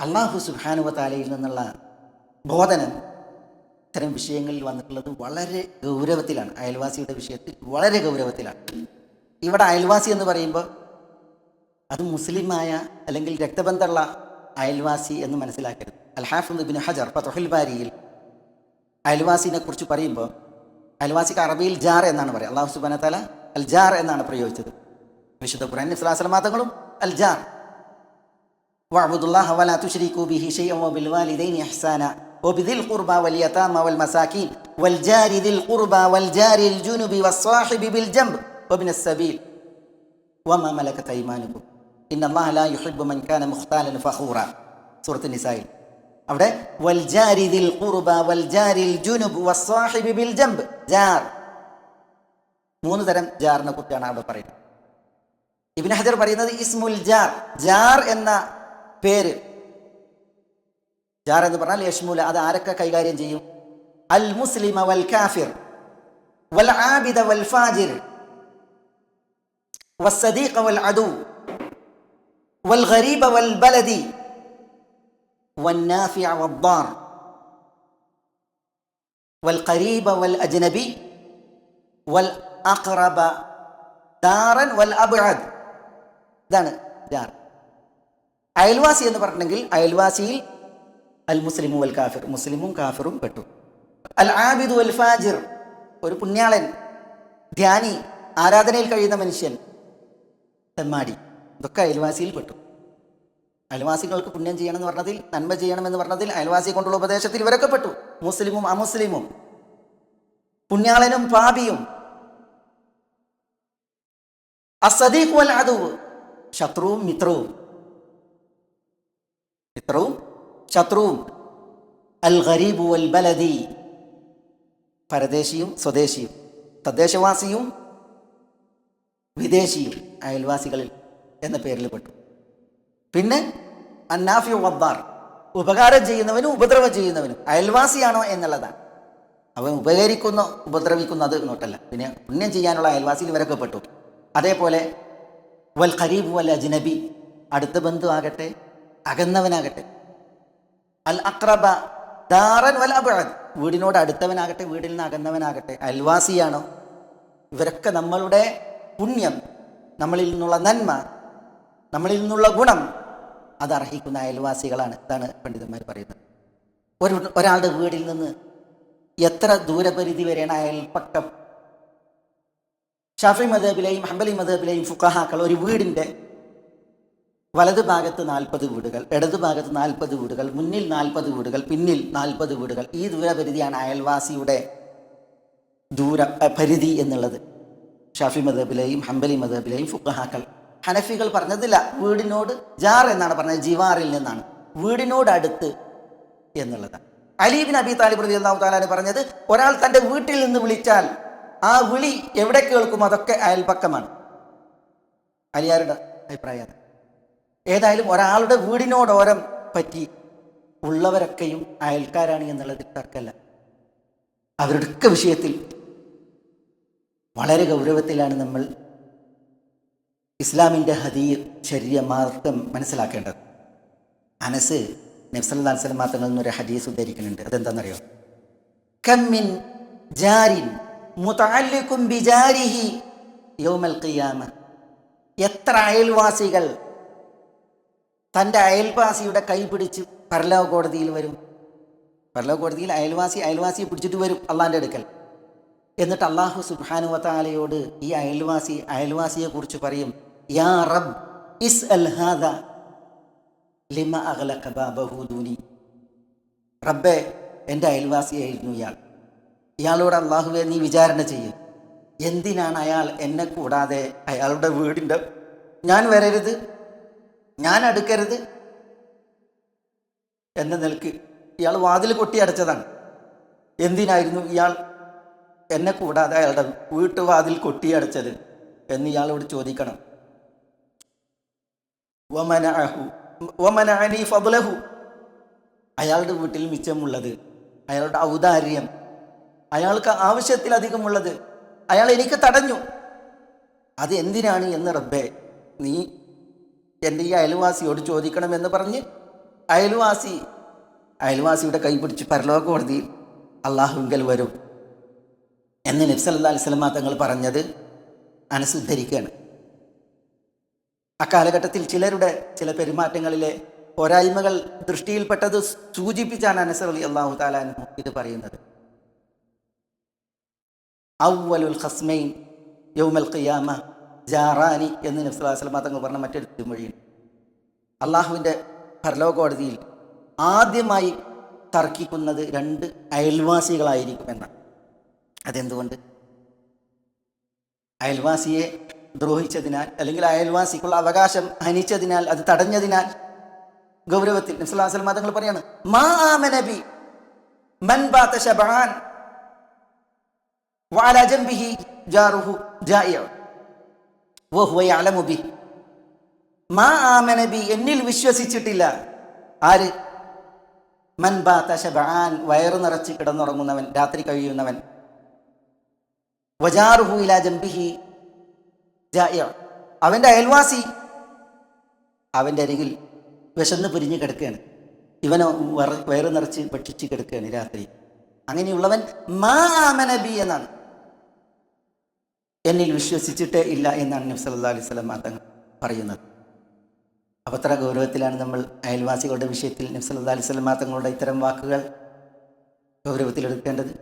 അള്ളാഹു സുഹാനുവ താലയിൽ നിന്നുള്ള ബോധനം ഇത്തരം വിഷയങ്ങളിൽ വന്നിട്ടുള്ളത് വളരെ ഗൗരവത്തിലാണ്. അയൽവാസിയുടെ വിഷയത്തിൽ വളരെ ഗൗരവത്തിലാണ്. ഇവിടെ അയൽവാസി എന്ന് പറയുമ്പോൾ അത് മുസ്ലിമായ അല്ലെങ്കിൽ രക്തബന്ധമുള്ള അയൽവാസി എന്ന് മനസ്സിലാക്കരുത്. അൽഹാഫുൽ ബിൻ ഹജർ ഫതുഹുൽ ബാരിയിൽ അയൽവാസിനെ കുറിച്ച് പറയുമ്പോൾ അയൽവാസിക്ക് അറബിയിൽ ജാർ എന്നാണ് പറയുക. അള്ളാഹു സുബാന താല അൽ ജാർ എന്നാണ് പ്രയോഗിച്ചത്. വിശുദ്ധ ഖുറാൻ ഇസ്ലാസ്ലമാതങ്ങളും അൽ ജാർ. واعبدوا الله ولا تشركوا به شيئا وبالوالدين إحسانا وبذي القربى واليتامى والمساكين والجار ذي القربى والجار الجنب والصاحب بالجنب وابن السبيل وما ملكت أيمانكم إن الله لا يحب من كان مختالا فخورا سورة النساء അവിടെ വൽജാരി ദിൽ ഖുർബ വൽജാരിൽ ജുനുബ് വസ്സാഹിബി ബിൽ ജംബ് ജാർ മൂന്ന് തരം ജാറിനെ കുറിച്ചാണ് അവിടെ പറയുന്നത് ഇബിൻ ഹജർ പറയുന്നത് ഇസ്മുൽ ജാർ ജാർ എന്ന പേര് ജാർ എന്ന് പറഞ്ഞാൽ യഷ്മുല അത് ആരൊക്കെ കൈകാര്യം ചെയ്യും അൽ മുസ്ലിമ വൽ കാഫിർ വൽ ആബിദ വൽ ഫാജിർ والصديق والعدو والغريب والبلد والنافع والضار والقريب والأجنبي والأقرب دارا والأبعد ഇതാണ് ജാർ അയൽവാസി എന്ന് പറഞ്ഞിട്ടുണ്ടെങ്കിൽ അയൽവാസിയിൽ അൽ മുസ്ലിമു അൽ കാഫിർ മുസ്ലിമും കാഫിറും പെട്ടു. അൽ ആബിദു അൽ ഫാജിർ ഒരു പുണ്യാളൻ ധ്യാനി ആരാധനയിൽ കഴിയുന്ന മനുഷ്യൻ തെമ്മാടി ഇതൊക്കെ അയൽവാസിയിൽ പെട്ടു. അയൽവാസികൾക്ക് പുണ്യം ചെയ്യണം എന്ന് പറഞ്ഞതിൽ നന്മ ചെയ്യണം എന്ന് പറഞ്ഞതിൽ അയൽവാസിയെ കൊണ്ടുള്ള ഉപദേശത്തിൽ ഇവരൊക്കെ പെട്ടു. മുസ്ലിമും അമുസ്ലിമും പുണ്യാളനും പാപിയും. അസദീഖ് വൽ അതു ശത്രുവും മിത്രവും. മിത്രവും ശത്രുവും. അൽ ഖരീബു വൽ ബലദി പരദേശിയും സ്വദേശിയും. തദ്ദേശവാസിയും വിദേശിയും അയൽവാസികളിൽ എന്ന പേരിൽ പെട്ടു. പിന്നെ അന്നാഫി വദ്ദാർ. ഉപകാരം ചെയ്യുന്നവനും ഉപദ്രവം ചെയ്യുന്നവനും അയൽവാസിയാണോ എന്നുള്ളതാണ്. അവൻ ഉപകരിക്കുന്നോ ഉപദ്രവിക്കുന്നോ അത് നോട്ടല്ല പിന്നെ പുണ്യം ചെയ്യാനുള്ള അയൽവാസിയിൽ ഇവരൊക്കെ പെട്ടു. അതേപോലെ വൽ ഖരീബ് വൽ അജ്നബി അടുത്ത ബന്ധു ആകട്ടെ. അകന്നവനാകട്ടെ. അൽ അക്രബ ദാറൻ വൽ അബഅദ്. വീടിനോട് അടുത്തവനാകട്ടെ വീടിൽ നിന്ന് അകന്നവനാകട്ടെ. അയൽവാസിയാണോ? ഇവരൊക്കെ നമ്മളുടെ പുണ്യം നമ്മളിൽ നിന്നുള്ള നന്മ നമ്മളിൽ നിന്നുള്ള ഗുണം. അത് അർഹിക്കുന്ന അയൽവാസികളാണ് ഇതാണ് പണ്ഡിതന്മാർ പറയുന്നത്. ഒരു ഒരാളുടെ വീടിൽ നിന്ന് എത്ര ദൂരപരിധി വരെയാണ് അയൽപ്പക്കം ഷാഫി മദബിലെയും ഹംബലി മദബിലെയും ഫുക്കഹാക്കൾ ഒരു വീടിന്റെ വലതു ഭാഗത്ത് നാൽപ്പത് വീടുകൾ ഇടതു ഭാഗത്ത് നാൽപ്പത് വീടുകൾ മുന്നിൽ നാൽപ്പത് വീടുകൾ പിന്നിൽ നാൽപ്പത് വീടുകൾ. ഈ ദൂരപരിധിയാണ് അയൽവാസിയുടെ ദൂര പരിധി എന്നുള്ളത്. ഷാഫി മദബിലെയും ഹംബലി മദബിലെയും ഫുക്കഹാക്കൾ ഹനഫികൾ പറഞ്ഞതില്ല വീടിനോട് ജാർ എന്നാണ് പറഞ്ഞത് ജിവാറിൽ നിന്നാണ്. വീടിനോടടുത്ത് എന്നുള്ളതാണ്. അലീബിൻ അബി താലിബ് റതി അള്ളാഹു താലാന് പറഞ്ഞത് ഒരാൾ തന്റെ വീട്ടിൽ നിന്ന് വിളിച്ചാൽ ആ വിളി എവിടെ കേൾക്കും? അതൊക്കെ അയൽപക്കമാണ്. അലിയാരുടെ അഭിപ്രായം അതാണ്. ഏതായാലും ഒരാളുടെ വീടിനോടോരം പറ്റി ഉള്ളവരൊക്കെയും അയൽക്കാരാണ് എന്നുള്ളത് തർക്കമല്ല അവരുടെയൊക്കെ വിഷയത്തിൽ വളരെ ഗൗരവത്തിലാണ് നമ്മൾ ഇസ്ലാമിന്റെ ഹദീർ ശരീര മാർഗം മനസ്സിലാക്കേണ്ടത്. അനസ് നബ്സല്ലാ സ്വലം എന്നൊരു ഹദീസ് ഉദ്ധരിക്കുന്നുണ്ട്. അതെന്താണെന്നറിയോ? കമ്മിൻ ജാരിൻ മുതാലിക്കും ബിജാരിഹി യൗമൽ ഖിയാമ. എത്ര അയൽവാസികൾ തന്റെ അയൽവാസിയുടെ കൈ പിടിച്ച് പരലോക കോടതിയിൽ വരും. പരലോക കോടതിയിൽ അയൽവാസി അയൽവാസിയെ പിടിച്ചിട്ട് വരും അള്ളാന്റെ അടുക്കൽ. എന്നിട്ട് അള്ളാഹു സുബാനുവത്താലയോട് ഈ അയൽവാസി അയൽവാസിയെ കുറിച്ച് പറയും യാ റബ് ഇസ് ലിമ റബ്ബെ എന്റെ അയൽവാസിയായിരുന്നു ഇയാൾ. ഇയാളോട് അള്ളാഹുവെ നീ വിചാരണ ചെയ്യും. എന്തിനാണ് അയാൾ എന്നെ കൂടാതെ അയാളുടെ വീടിന്റെ ഞാൻ വരരുത്. ഞാൻ അടുക്കരുത്. എന്ന നിലയ്ക്ക് ഇയാൾ വാതിൽ കൊട്ടി അടച്ചതാണ്. എന്തിനായിരുന്നു ഇയാൾ എന്നെ കൂടാതെ അയാളുടെ വീട്ടുവാതിൽ കൊട്ടി അടച്ചത് എന്ന് ഇയാളോട് ചോദിക്കണം. ഫദ്ലഹു. അയാളുടെ വീട്ടിൽ മിച്ചമുള്ളത് അയാളുടെ ഔദാര്യം അയാൾക്ക് ആവശ്യത്തിലധികമുള്ളത് അയാൾ എനിക്ക് തടഞ്ഞു. അത് എന്തിനാണ് എന്ന് റബ്ബേ നീ എന്റെ ഈ അയൽവാസിയോട് ചോദിക്കണമെന്ന് പറഞ്ഞ് അയൽവാസി അയൽവാസിയുടെ കൈ പിടിച്ച് പരലോക കോടതിയിൽ അള്ളാഹുങ്കൽ വരും. എന്ന് നബ്സല്ലാ അലിസ്ലമ തങ്ങൾ പറഞ്ഞത് അനുസുദ്ധരിക്കുകയാണ്. അക്കാലഘട്ടത്തിൽ ചിലരുടെ ചില പെരുമാറ്റങ്ങളിലെ പോരായ്മകൾ ദൃഷ്ടിയിൽപ്പെട്ടത് സൂചിപ്പിച്ചാണ് അനസർ അലി അള്ളാഹു താലാനു ഇത് പറയുന്നത്. ഔവലുൽ ഖസ്മൈൻ യൗമൽ ഖിയാമ ജാറാനി എന്ന് നബ്സുലാസ്ലാം തങ്ങൾ പറഞ്ഞ മറ്റൊരു തിരുമൊഴിയിൽ അള്ളാഹുവിന്റെ പരലോകോടതിയിൽ ആദ്യമായി തർക്കിക്കുന്നത് രണ്ട് അയൽവാസികളായിരിക്കും എന്നാണ്. അതെന്തുകൊണ്ട്? അയൽവാസിയെ ദ്രോഹിച്ചതിനാൽ അല്ലെങ്കിൽ അയൽവാസിക്കുള്ള അവകാശം ഹനിച്ചതിനാൽ അത് തടഞ്ഞതിനാൽ ഗൗരവത്തിൽ നബ്സുല്ലാസ്ലം മതങ്ങൾ പറയാണ് മാ ആമനബി മൻ ബാത്ത വാലജംബിഹി ജാറുഹു ജായ വഹുവൈ അലമുബി മാ എന്നിൽ വിശ്വസിച്ചിട്ടില്ല. ആര്? മൻ ബാത്തശബാൻ വയറു നിറച്ച് കിടന്നുറങ്ങുന്നവൻ രാത്രി കഴിയുന്നവൻ. അവന്റെ അയൽവാസി അവന്റെ അരികിൽ വിശന്ന് പിരിഞ്ഞ് കിടക്കുകയാണ്. ഇവനോ വയറു നിറച്ച് ഭക്ഷിച്ച് കിടക്കുകയാണ് രാത്രി. അങ്ങനെയുള്ളവൻ മാ ആമനബി എന്നാണ്. എന്നിൽ വിശ്വസിച്ചിട്ടേ ഇല്ല എന്നാണ് നബി സല്ലല്ലാഹു അലൈഹി സ്വലം തങ്ങൾ പറയുന്നത്. അപ്പോൾ ഗൗരവത്തിലാണ് നമ്മൾ അയൽവാസികളുടെ വിഷയത്തിൽ നബ്സ് അല്ലാ അലൈഹി സ്വലം തങ്ങളുടെ ഇത്തരം വാക്കുകൾ ഗൗരവത്തിലെടുക്കേണ്ടത്.